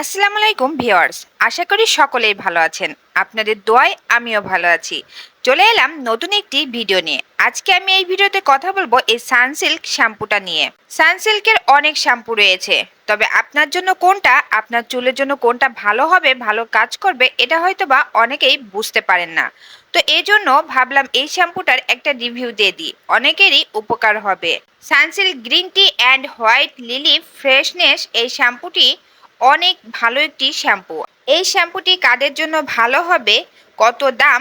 আসসালামু আলাইকুম ভিওয়ার্স আশা করি সকলেই ভালো আছেন। আপনাদের দোয়ায় আমিও ভালো আছি। চলে এলাম নতুন একটি ভিডিও নিয়ে। আজকে আমি এই ভিডিওতে কথা বলব এই সানসিল্ক শ্যাম্পুটা নিয়ে। সানসিল্কের অনেক শ্যাম্পু রয়েছে, তবে আপনার জন্য কোনটা, আপনার চুলের জন্য কোনটা ভালো হবে, ভালো কাজ করবে, এটা হয়তো বা অনেকেই বুঝতে পারেন না। তো এই জন্য ভাবলাম এই শ্যাম্পুটার একটা রিভিউ দিয়ে দিই। অনেকেরই উপকার হবে। Sunsilk green tea and white lily freshness এই শ্যাম্পুটি অনেক ভালো একটি শ্যাম্পু। এই শ্যাম্পুটি কাদের জন্য ভালো হবে, কত দাম,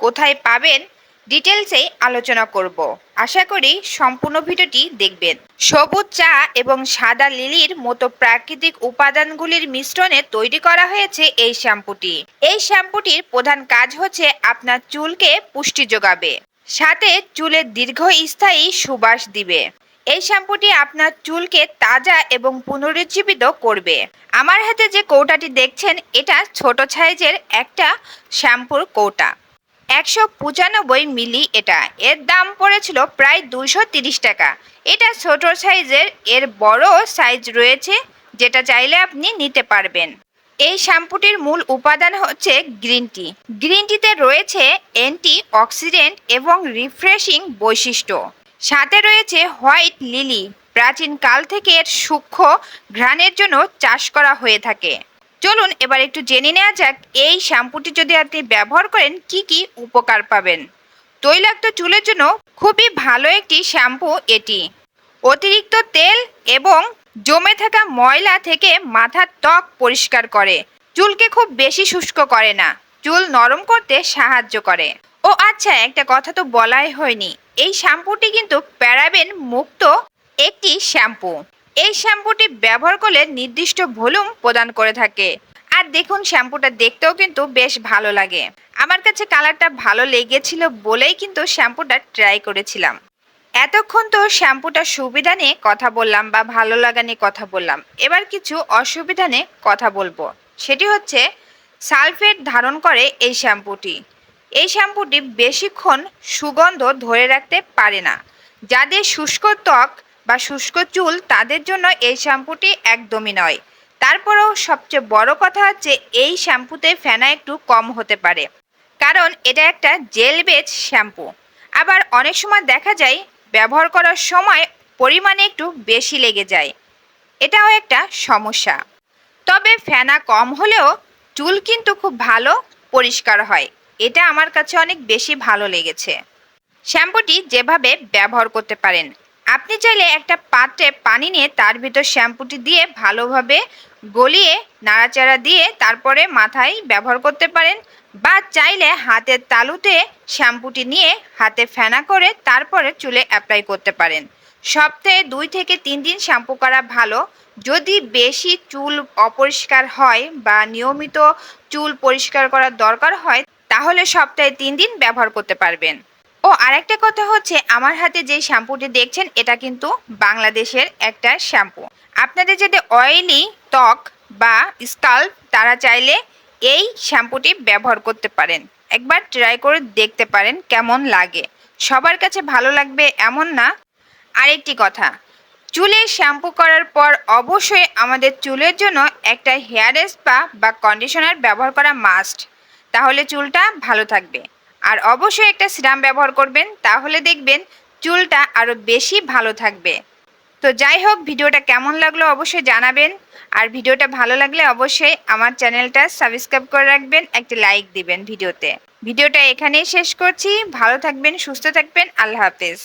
কোথায় পাবেন ডিটেলসেই আলোচনা করব। আশা করি সম্পূর্ণ ভিডিওটি দেখবেন। সবুজ চা এবং সাদা লিলির মতো প্রাকৃতিক উপাদানগুলির মিশ্রণে তৈরি করা হয়েছে এই শ্যাম্পুটি। এই শ্যাম্পুটির প্রধান কাজ হচ্ছে আপনার চুলকে পুষ্টি যোগাবে। সাথে চুলের দীর্ঘস্থায়ী সুবাস দিবে। এই শ্যাম্পুটি আপনার চুলকে তাজা এবং পুনরুজ্জীবিত করবে। আমার হাতে যে কৌটাটি দেখছেন, এটা ছোট সাইজের একটা শ্যাম্পুর কৌটা। একশো পঁচানব্বই মিলি এটা। এর দাম পড়েছিল প্রায় দুশো তিরিশ টাকা। এটা ছোট সাইজের, এর বড় সাইজ রয়েছে, যেটা চাইলে আপনি নিতে পারবেন। এই শ্যাম্পুটির মূল উপাদান হচ্ছে গ্রিন টি। গ্রিন টিতে রয়েছে অ্যান্টি অক্সিডেন্ট এবং রিফ্রেশিং বৈশিষ্ট্য। সাথে রয়েছে হোয়াইট লিলি। প্রাচীন কাল থেকে এর সূক্ষ্ম ঘ্রাণের জন্য চাষ করা হয়ে থাকে। চলুন এবার একটু জেনে নেওয়া যাক এই শ্যাম্পুটি যদি আপনি ব্যবহার করেন, কি কি উপকার পাবেন। তৈলাক্ত চুলের জন্য খুবই ভালো একটি শ্যাম্পু এটি। অতিরিক্ত তেল এবং জমে থাকা ময়লা থেকে মাথার ত্বক পরিষ্কার করে। চুলকে খুব বেশি শুষ্ক করে না। চুল নরম করতে সাহায্য করে। ও আচ্ছা একটা কথা তো বলাই হয়নি। এই শ্যাম্পুটি কিন্তু প্যারাবেন মুক্ত একটি শ্যাম্পু। এই শ্যাম্পুটি ব্যবহার করলে নির্দিষ্ট ভলিউম প্রদান করে থাকে। আর দেখুন, শ্যাম্পুটা দেখতেও কিন্তু বেশ ভালো লাগে। আমার কাছে কালারটা ভালো লেগেছিল বলেই কিন্তু শ্যাম্পুটা ট্রাই করেছিলাম। এতক্ষণ তো শ্যাম্পুটার সুবিধা নিয়ে কথা বললাম বা ভালো লাগা নিয়ে কথা বললাম। এবার কিছু অসুবিধা নিয়ে কথা বলব। সেটি হচ্ছে, সালফেট ধারণ করে এই শ্যাম্পুটি। এই শ্যাম্পুটি বেশিক্ষণ সুগন্ধ ধরে রাখতে পারে না। যাদের শুষ্ক ত্বক বা শুষ্ক চুল, তাদের জন্য এই শ্যাম্পুটি একদমই নয়। তারপরেও সবচেয়ে বড় কথা হচ্ছে, এই শ্যাম্পুতে ফেনা একটু কম হতে পারে। কারণ এটা একটা জেল বেজ শ্যাম্পু। আবার অনেক সময় দেখা যায়, ব্যবহার করার সময় পরিমাণে একটু বেশি লেগে যায়। এটাও একটা সমস্যা। তবে ফেনা কম হলেও চুল কিন্তু খুব ভালো পরিষ্কার হয়। এটা আমার কাছে অনেক বেশি ভালো লেগেছে। শ্যাম্পুটি যেভাবে ব্যবহার করতে পারেন। আপনি চাইলে একটা পাত্রে পানি নিয়ে তার ভিতর শ্যাম্পুটি দিয়ে ভালোভাবে গলিয়ে, নাড়াচাড়া দিয়ে তারপরে মাথায় ব্যবহার করতে পারেন বা চাইলে হাতের তালুতে শ্যাম্পুটি নিয়ে হাতে ফেনা করে তারপরে চুলে অ্যাপ্লাই করতে পারেন। সপ্তাহে দুই থেকে তিন দিন শ্যাম্পু করা ভালো। যদি বেশি চুল অপরিষ্কার হয় বা নিয়মিত চুল পরিষ্কার করার দরকার হয় তাহলে সপ্তাহে তিন দিন ব্যবহার করতে পারবেন। ও আরেকটা কথা হচ্ছে, আমার হাতে যে শ্যাম্পুটি দেখছেন, এটা কিন্তু বাংলাদেশের একটা শ্যাম্পু। আপনাদের যদি অয়েলি ত্বক বা স্কাল্প তারা চাইলে এই শ্যাম্পুটি ব্যবহার করতে পারেন। একবার ট্রাই করে দেখতে পারেন কেমন লাগে। সবার কাছে ভালো লাগবে এমন না। আরেকটি কথা, চুলে শ্যাম্পু করার পর অবশ্যই আমাদের চুলের জন্য একটা হেয়ার স্পা বা কন্ডিশনার ব্যবহার করা মাস্ট তাহলে চুলটা ভালো থাকবে। আর অবশ্যই একটা সিরাম ব্যবহার করবেন, তাহলে দেখবেন চুলটা আরও বেশি ভালো থাকবে। তো যাই হোক, ভিডিওটা কেমন লাগল অবশ্যই জানাবেন। আর ভিডিওটা ভালো লাগলে অবশ্যই আমার চ্যানেলটা সাবস্ক্রাইব করে রাখবেন, একটা লাইক দিবেন ভিডিওতে। ভিডিওটা এখানেই শেষ করছি। ভালো থাকবেন, সুস্থ থাকবেন, আল্লাহ হাফেজ।